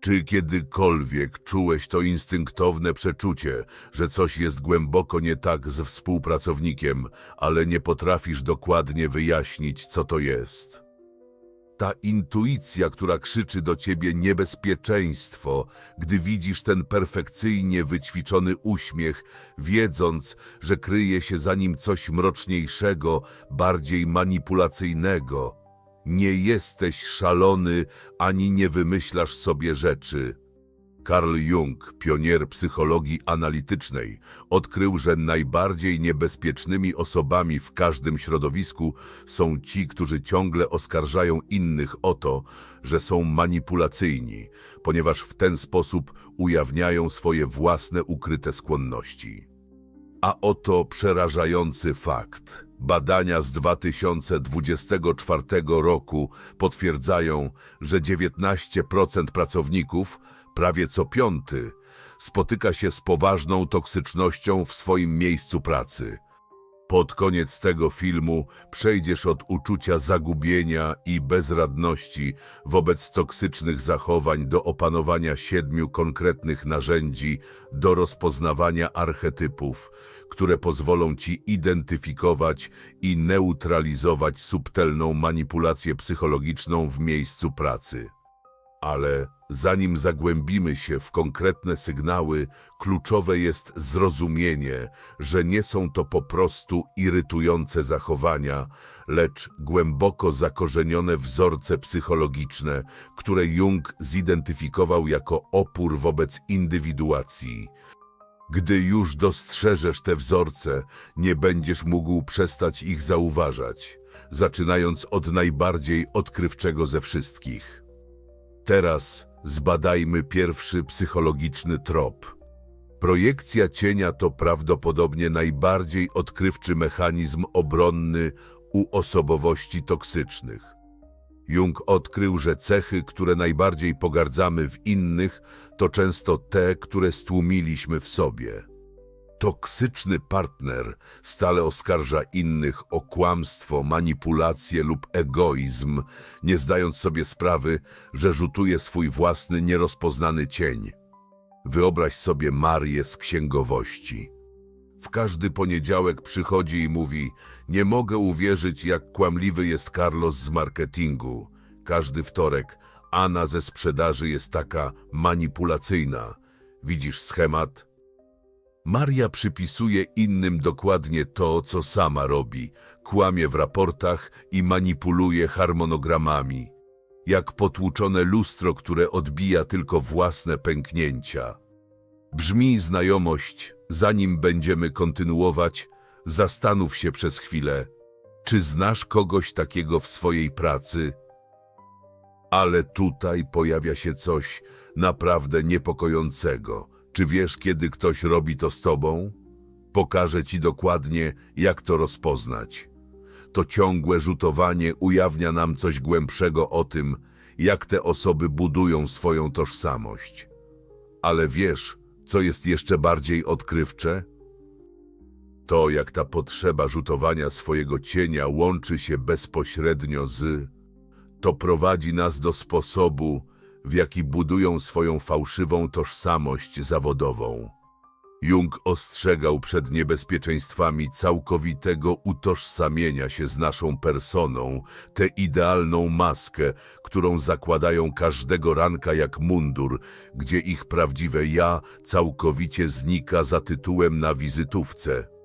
Czy kiedykolwiek czułeś to instynktowne przeczucie, że coś jest głęboko nie tak z współpracownikiem, ale nie potrafisz dokładnie wyjaśnić, co to jest? Ta intuicja, która krzyczy do ciebie niebezpieczeństwo, gdy widzisz ten perfekcyjnie wyćwiczony uśmiech, wiedząc, że kryje się za nim coś mroczniejszego, bardziej manipulacyjnego. Nie jesteś szalony, ani nie wymyślasz sobie rzeczy. Carl Jung, pionier psychologii analitycznej, odkrył, że najbardziej niebezpiecznymi osobami w każdym środowisku są ci, którzy ciągle oskarżają innych o to, że są manipulacyjni, ponieważ w ten sposób ujawniają swoje własne ukryte skłonności. A oto przerażający fakt. Badania z 2024 roku potwierdzają, że 19% pracowników, prawie co piąty, spotyka się z poważną toksycznością w swoim miejscu pracy. Pod koniec tego filmu przejdziesz od uczucia zagubienia i bezradności wobec toksycznych zachowań do opanowania siedmiu konkretnych narzędzi do rozpoznawania archetypów, które pozwolą ci identyfikować i neutralizować subtelną manipulację psychologiczną w miejscu pracy. Ale zanim zagłębimy się w konkretne sygnały, kluczowe jest zrozumienie, że nie są to po prostu irytujące zachowania, lecz głęboko zakorzenione wzorce psychologiczne, które Jung zidentyfikował jako opór wobec indywiduacji. Gdy już dostrzeżesz te wzorce, nie będziesz mógł przestać ich zauważać, zaczynając od najbardziej odkrywczego ze wszystkich. Teraz zbadajmy pierwszy psychologiczny trop. Projekcja cienia to prawdopodobnie najbardziej odkrywczy mechanizm obronny u osobowości toksycznych. Jung odkrył, że cechy, które najbardziej pogardzamy w innych, to często te, które stłumiliśmy w sobie. Toksyczny partner stale oskarża innych o kłamstwo, manipulację lub egoizm, nie zdając sobie sprawy, że rzutuje swój własny nierozpoznany cień. Wyobraź sobie Marię z księgowości. W każdy poniedziałek przychodzi i mówi: Nie mogę uwierzyć, jak kłamliwy jest Carlos z marketingu. Każdy wtorek Anna ze sprzedaży jest taka manipulacyjna. Widzisz schemat? Maria przypisuje innym dokładnie to, co sama robi, kłamie w raportach i manipuluje harmonogramami. Jak potłuczone lustro, które odbija tylko własne pęknięcia. Brzmi znajomość, zanim będziemy kontynuować, zastanów się przez chwilę, czy znasz kogoś takiego w swojej pracy? Ale tutaj pojawia się coś naprawdę niepokojącego. Czy wiesz, kiedy ktoś robi to z tobą? Pokażę ci dokładnie, jak to rozpoznać. To ciągłe rzutowanie ujawnia nam coś głębszego o tym, jak te osoby budują swoją tożsamość. Ale wiesz, co jest jeszcze bardziej odkrywcze? To, jak ta potrzeba rzutowania swojego cienia łączy się bezpośrednio z... To prowadzi nas do sposobu, w jaki budują swoją fałszywą tożsamość zawodową. Jung ostrzegał przed niebezpieczeństwami całkowitego utożsamienia się z naszą personą, tę idealną maskę, którą zakładają każdego ranka jak mundur, gdzie ich prawdziwe ja całkowicie znika za tytułem na wizytówce.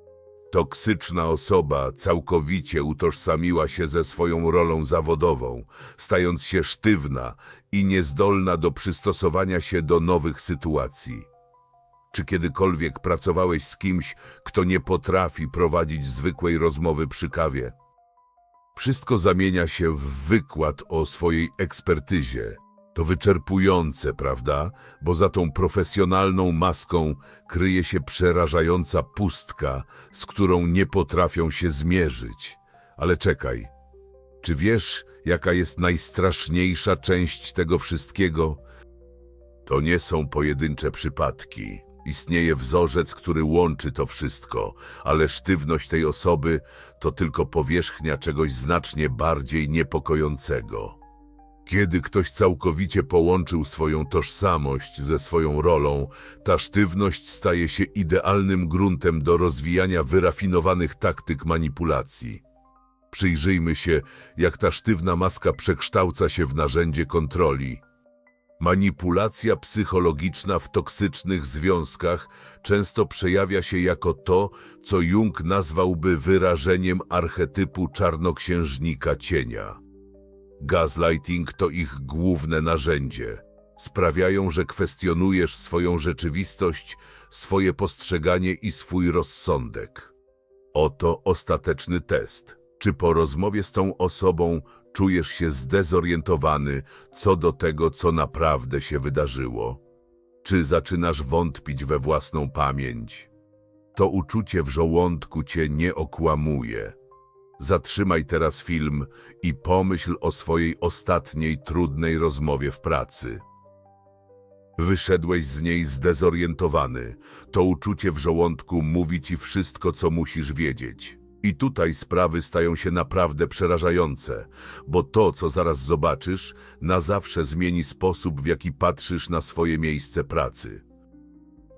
Toksyczna osoba całkowicie utożsamiła się ze swoją rolą zawodową, stając się sztywna i niezdolna do przystosowania się do nowych sytuacji. Czy kiedykolwiek pracowałeś z kimś, kto nie potrafi prowadzić zwykłej rozmowy przy kawie? Wszystko zamienia się w wykład o swojej ekspertyzie. To wyczerpujące, prawda? Bo za tą profesjonalną maską kryje się przerażająca pustka, z którą nie potrafią się zmierzyć. Ale czekaj, czy wiesz, jaka jest najstraszniejsza część tego wszystkiego? To nie są pojedyncze przypadki. Istnieje wzorzec, który łączy to wszystko, ale sztywność tej osoby to tylko powierzchnia czegoś znacznie bardziej niepokojącego. Kiedy ktoś całkowicie połączył swoją tożsamość ze swoją rolą, ta sztywność staje się idealnym gruntem do rozwijania wyrafinowanych taktyk manipulacji. Przyjrzyjmy się, jak ta sztywna maska przekształca się w narzędzie kontroli. Manipulacja psychologiczna w toksycznych związkach często przejawia się jako to, co Jung nazwałby wyrażeniem archetypu czarnoksiężnika cienia. Gaslighting to ich główne narzędzie. Sprawiają, że kwestionujesz swoją rzeczywistość, swoje postrzeganie i swój rozsądek. Oto ostateczny test. Czy po rozmowie z tą osobą czujesz się zdezorientowany co do tego, co naprawdę się wydarzyło? Czy zaczynasz wątpić we własną pamięć? To uczucie w żołądku cię nie okłamuje. Zatrzymaj teraz film i pomyśl o swojej ostatniej trudnej rozmowie w pracy. Wyszedłeś z niej zdezorientowany. To uczucie w żołądku mówi ci wszystko, co musisz wiedzieć. I tutaj sprawy stają się naprawdę przerażające, bo to, co zaraz zobaczysz, na zawsze zmieni sposób, w jaki patrzysz na swoje miejsce pracy.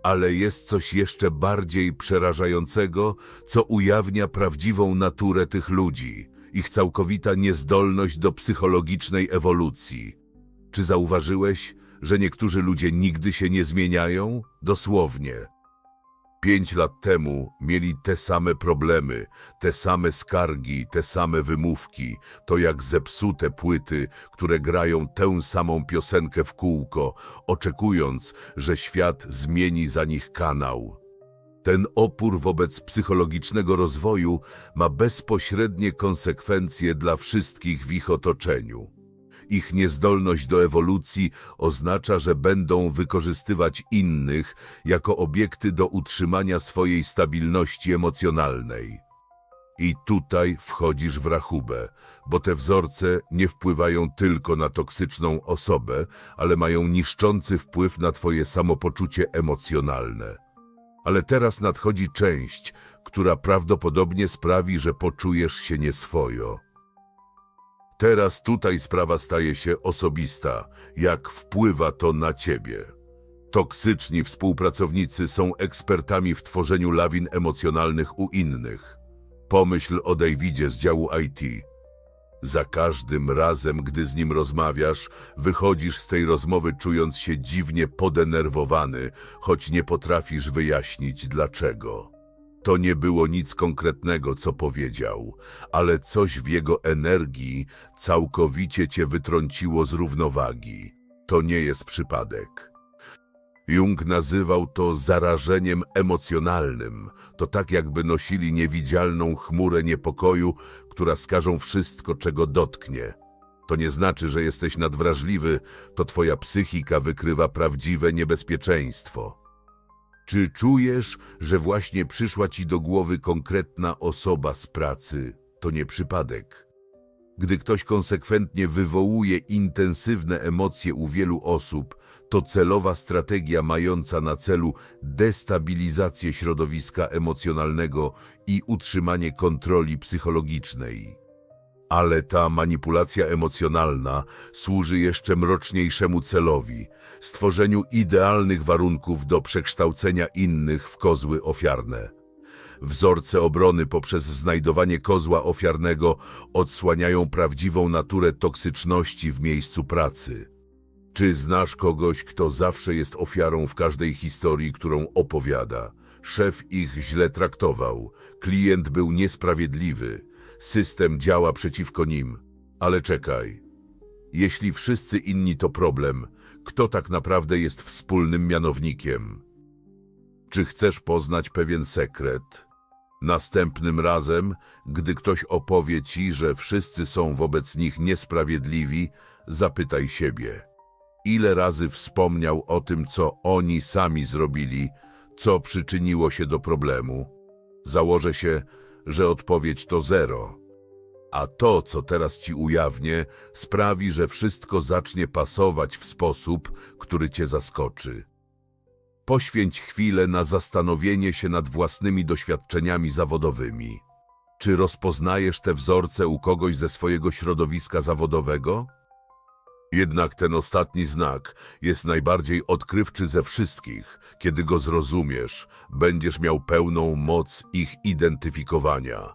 Ale jest coś jeszcze bardziej przerażającego, co ujawnia prawdziwą naturę tych ludzi, ich całkowita niezdolność do psychologicznej ewolucji. Czy zauważyłeś, że niektórzy ludzie nigdy się nie zmieniają? Dosłownie. Pięć lat temu mieli te same problemy, te same skargi, te same wymówki. To jak zepsute płyty, które grają tę samą piosenkę w kółko, oczekując, że świat zmieni za nich kanał. Ten opór wobec psychologicznego rozwoju ma bezpośrednie konsekwencje dla wszystkich w ich otoczeniu. Ich niezdolność do ewolucji oznacza, że będą wykorzystywać innych jako obiekty do utrzymania swojej stabilności emocjonalnej. I tutaj wchodzisz w rachubę, bo te wzorce nie wpływają tylko na toksyczną osobę, ale mają niszczący wpływ na twoje samopoczucie emocjonalne. Ale teraz nadchodzi część, która prawdopodobnie sprawi, że poczujesz się nieswojo. Teraz tutaj sprawa staje się osobista, jak wpływa to na ciebie. Toksyczni współpracownicy są ekspertami w tworzeniu lawin emocjonalnych u innych. Pomyśl o Davidzie z działu IT. Za każdym razem, gdy z nim rozmawiasz, wychodzisz z tej rozmowy czując się dziwnie podenerwowany, choć nie potrafisz wyjaśnić dlaczego. To nie było nic konkretnego, co powiedział, ale coś w jego energii całkowicie cię wytrąciło z równowagi. To nie jest przypadek. Jung nazywał to zarażeniem emocjonalnym. To tak jakby nosili niewidzialną chmurę niepokoju, która skażą wszystko, czego dotknie. To nie znaczy, że jesteś nadwrażliwy, to twoja psychika wykrywa prawdziwe niebezpieczeństwo. Czy czujesz, że właśnie przyszła ci do głowy konkretna osoba z pracy? To nie przypadek. Gdy ktoś konsekwentnie wywołuje intensywne emocje u wielu osób, to celowa strategia mająca na celu destabilizację środowiska emocjonalnego i utrzymanie kontroli psychologicznej. Ale ta manipulacja emocjonalna służy jeszcze mroczniejszemu celowi stworzeniu idealnych warunków do przekształcenia innych w kozły ofiarne. Wzorce obrony poprzez znajdowanie kozła ofiarnego odsłaniają prawdziwą naturę toksyczności w miejscu pracy. Czy znasz kogoś, kto zawsze jest ofiarą w każdej historii, którą opowiada? Szef ich źle traktował, klient był niesprawiedliwy, system działa przeciwko nim. Ale czekaj. Jeśli wszyscy inni to problem, kto tak naprawdę jest wspólnym mianownikiem? Czy chcesz poznać pewien sekret? Następnym razem, gdy ktoś opowie ci, że wszyscy są wobec nich niesprawiedliwi, zapytaj siebie. Ile razy wspomniał o tym, co oni sami zrobili, co przyczyniło się do problemu? Założę się, że odpowiedź to zero. A to, co teraz ci ujawnię, sprawi, że wszystko zacznie pasować w sposób, który cię zaskoczy. Poświęć chwilę na zastanowienie się nad własnymi doświadczeniami zawodowymi. Czy rozpoznajesz te wzorce u kogoś ze swojego środowiska zawodowego? Jednak ten ostatni znak jest najbardziej odkrywczy ze wszystkich. Kiedy go zrozumiesz, będziesz miał pełną moc ich identyfikowania.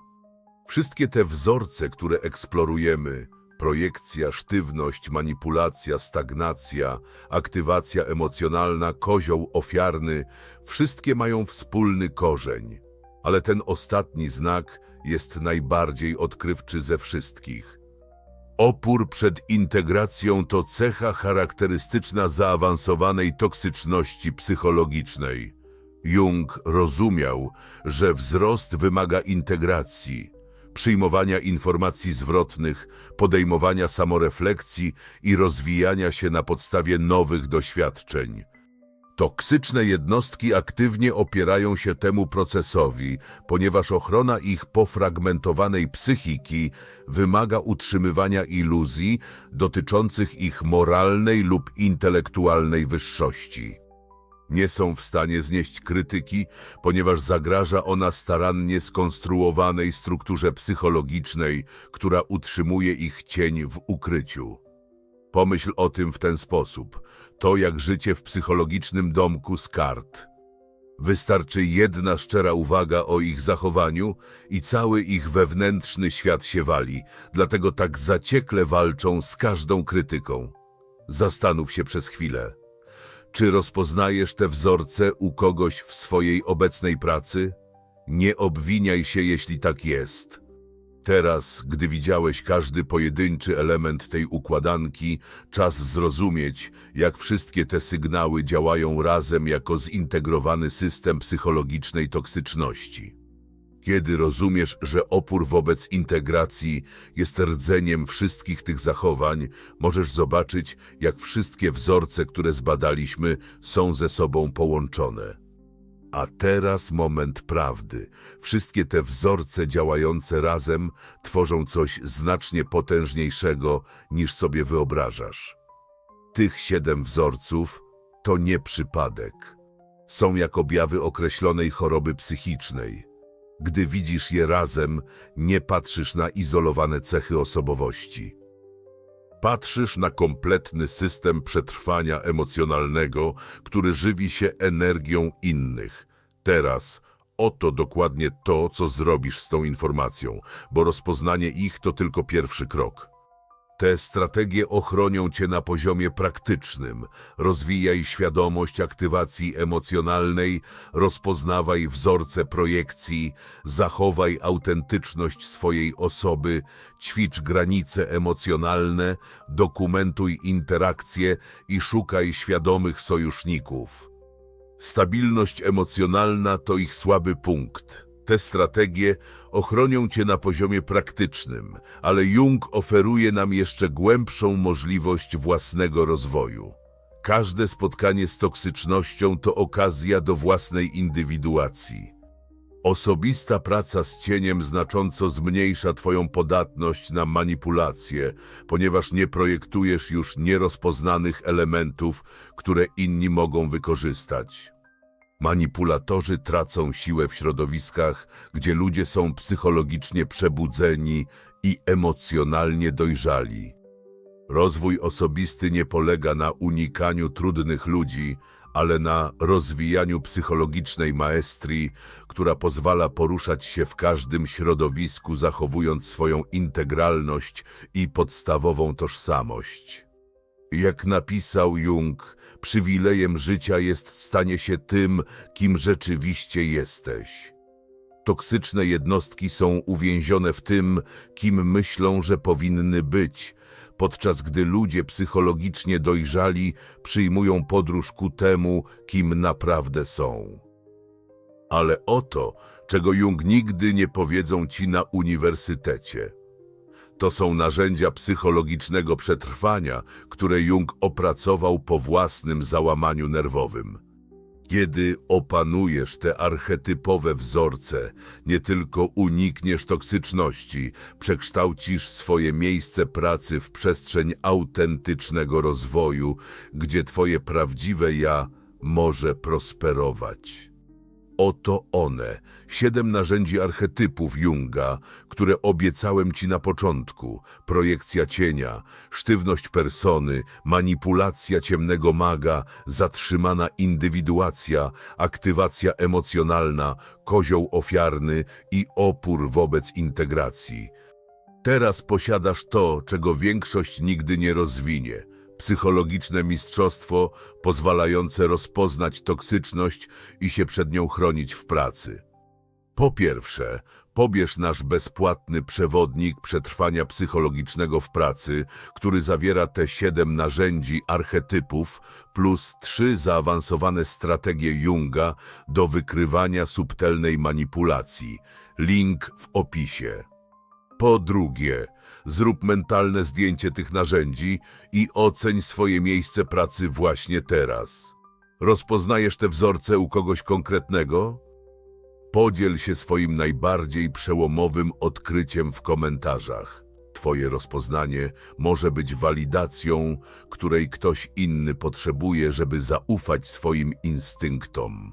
Wszystkie te wzorce, które eksplorujemy, projekcja, sztywność, manipulacja, stagnacja, aktywacja emocjonalna, kozioł ofiarny, wszystkie mają wspólny korzeń. Ale ten ostatni znak jest najbardziej odkrywczy ze wszystkich. Opór przed integracją to cecha charakterystyczna zaawansowanej toksyczności psychologicznej. Jung rozumiał, że wzrost wymaga integracji, przyjmowania informacji zwrotnych, podejmowania samorefleksji i rozwijania się na podstawie nowych doświadczeń. Toksyczne jednostki aktywnie opierają się temu procesowi, ponieważ ochrona ich pofragmentowanej psychiki wymaga utrzymywania iluzji dotyczących ich moralnej lub intelektualnej wyższości. Nie są w stanie znieść krytyki, ponieważ zagraża ona starannie skonstruowanej strukturze psychologicznej, która utrzymuje ich cień w ukryciu. Pomyśl o tym w ten sposób. To jak życie w psychologicznym domku z kart. Wystarczy jedna szczera uwaga o ich zachowaniu i cały ich wewnętrzny świat się wali, dlatego tak zaciekle walczą z każdą krytyką. Zastanów się przez chwilę. Czy rozpoznajesz te wzorce u kogoś w swojej obecnej pracy? Nie obwiniaj się, jeśli tak jest. Teraz, gdy widziałeś każdy pojedynczy element tej układanki, czas zrozumieć, jak wszystkie te sygnały działają razem jako zintegrowany system psychologicznej toksyczności. Kiedy rozumiesz, że opór wobec integracji jest rdzeniem wszystkich tych zachowań, możesz zobaczyć, jak wszystkie wzorce, które zbadaliśmy, są ze sobą połączone. A teraz moment prawdy. Wszystkie te wzorce działające razem tworzą coś znacznie potężniejszego niż sobie wyobrażasz. Tych siedem wzorców to nie przypadek. Są jak objawy określonej choroby psychicznej. Gdy widzisz je razem, nie patrzysz na izolowane cechy osobowości. Patrzysz na kompletny system przetrwania emocjonalnego, który żywi się energią innych. Teraz oto dokładnie to, co zrobisz z tą informacją, bo rozpoznanie ich to tylko pierwszy krok. Te strategie ochronią cię na poziomie praktycznym. Rozwijaj świadomość aktywacji emocjonalnej, rozpoznawaj wzorce projekcji, zachowaj autentyczność swojej osoby, ćwicz granice emocjonalne, dokumentuj interakcje i szukaj świadomych sojuszników. Stabilność emocjonalna to ich słaby punkt. Te strategie ochronią cię na poziomie praktycznym, ale Jung oferuje nam jeszcze głębszą możliwość własnego rozwoju. Każde spotkanie z toksycznością to okazja do własnej indywiduacji. Osobista praca z cieniem znacząco zmniejsza Twoją podatność na manipulacje, ponieważ nie projektujesz już nierozpoznanych elementów, które inni mogą wykorzystać. Manipulatorzy tracą siłę w środowiskach, gdzie ludzie są psychologicznie przebudzeni i emocjonalnie dojrzali. Rozwój osobisty nie polega na unikaniu trudnych ludzi, ale na rozwijaniu psychologicznej maestrii, która pozwala poruszać się w każdym środowisku, zachowując swoją integralność i podstawową tożsamość. Jak napisał Jung, przywilejem życia jest stanie się tym, kim rzeczywiście jesteś. Toksyczne jednostki są uwięzione w tym, kim myślą, że powinny być, podczas gdy ludzie psychologicznie dojrzali przyjmują podróż ku temu, kim naprawdę są. Ale oto, czego Jung nigdy nie powiedzą ci na uniwersytecie. To są narzędzia psychologicznego przetrwania, które Jung opracował po własnym załamaniu nerwowym. Kiedy opanujesz te archetypowe wzorce, nie tylko unikniesz toksyczności, przekształcisz swoje miejsce pracy w przestrzeń autentycznego rozwoju, gdzie twoje prawdziwe ja może prosperować. Oto one, siedem narzędzi archetypów Junga, które obiecałem ci na początku. Projekcja cienia, sztywność persony, manipulacja ciemnego maga, zatrzymana indywiduacja, aktywacja emocjonalna, kozioł ofiarny i opór wobec integracji. Teraz posiadasz to, czego większość nigdy nie rozwinie. Psychologiczne mistrzostwo pozwalające rozpoznać toksyczność i się przed nią chronić w pracy. Po pierwsze, pobierz nasz bezpłatny przewodnik przetrwania psychologicznego w pracy, który zawiera te siedem narzędzi archetypów plus trzy zaawansowane strategie Junga do wykrywania subtelnej manipulacji. Link w opisie. Po drugie, zrób mentalne zdjęcie tych narzędzi i oceń swoje miejsce pracy właśnie teraz. Rozpoznajesz te wzorce u kogoś konkretnego? Podziel się swoim najbardziej przełomowym odkryciem w komentarzach. Twoje rozpoznanie może być walidacją, której ktoś inny potrzebuje, żeby zaufać swoim instynktom.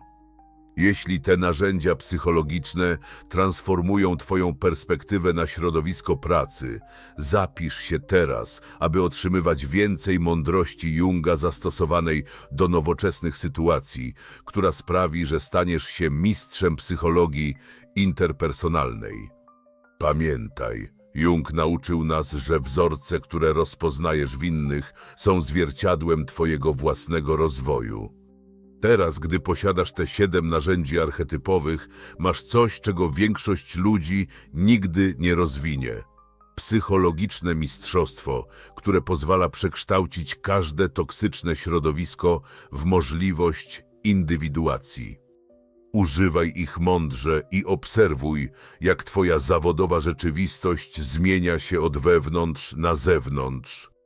Jeśli te narzędzia psychologiczne transformują Twoją perspektywę na środowisko pracy, zapisz się teraz, aby otrzymywać więcej mądrości Junga zastosowanej do nowoczesnych sytuacji, która sprawi, że staniesz się mistrzem psychologii interpersonalnej. Pamiętaj, Jung nauczył nas, że wzorce, które rozpoznajesz w innych, są zwierciadłem Twojego własnego rozwoju. Teraz, gdy posiadasz te siedem narzędzi archetypowych, masz coś, czego większość ludzi nigdy nie rozwinie. Psychologiczne mistrzostwo, które pozwala przekształcić każde toksyczne środowisko w możliwość indywiduacji. Używaj ich mądrze i obserwuj, jak Twoja zawodowa rzeczywistość zmienia się od wewnątrz na zewnątrz.